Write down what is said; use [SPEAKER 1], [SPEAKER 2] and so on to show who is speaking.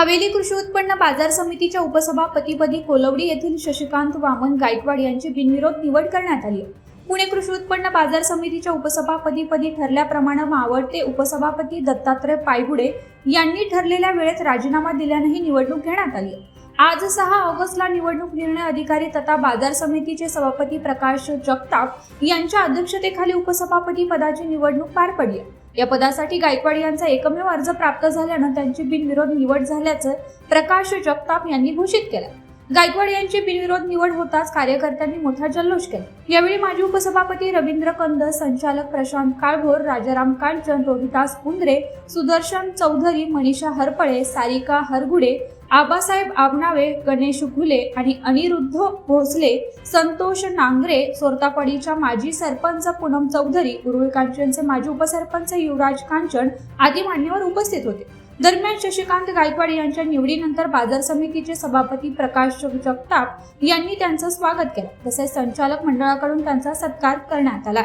[SPEAKER 1] हवेली कृषी उत्पन्न बाजार समितीच्या उपसभापतीपदी कोलवडी येथील शशिकांत वामन गायकवाड यांची बिनविरोध निवड करण्यात आली. पुणे कृषी उत्पन्न बाजार समितीच्या उपसभापतीपदी ठरल्याप्रमाणे मावळते उपसभापती दत्तात्रय पायगुडे यांनी ठरलेल्या वेळेत राजीनामा दिल्याने ही निवडणूक घेण्यात आली. आज सहा ऑगस्टला निवडणूक निर्णय अधिकारी तथा बाजार समितीचे सभापती प्रकाश जगताप यांच्या अध्यक्षतेखाली उपसभापती पदाची निवडणूक पार पडली. या पदासाठी गायकवाड यांचा एकमेव अर्ज प्राप्त झाल्यानं त्यांची बिनविरोध निवड झाल्याचं प्रकाश जगताप यांनी घोषित केलं. गायकवाड यांची बिनविरोध निवड होताच कार्यकर्त्यांनी मोठा जल्लोष केला. यावेळी माजी उपसभापती रवींद्र कंद संचालक प्रशांत काळभोर राजाराम कांचन रोहिदास कुंद्रे सुदर्शन चौधरी मनीषा हरपळे सारिका हरगुडे आबासाहेब आबनावे गणेश घुले आणि अनिरुद्ध भोसले संतोष नांगरे सोरतापडीच्या माजी सरपंच पूनम चौधरी उरुळ कांचनचे माजी उपसरपंच युवराज कांचन आदी मान्यवर उपस्थित होते. दरम्यान शशिकांत गायकवाड यांच्या निवडीनंतर बाजार समितीचे सभापती प्रकाश जगताप यांनी त्यांचं स्वागत केलं. तसेच संचालक मंडळाकडून त्यांचा सत्कार करण्यात आला.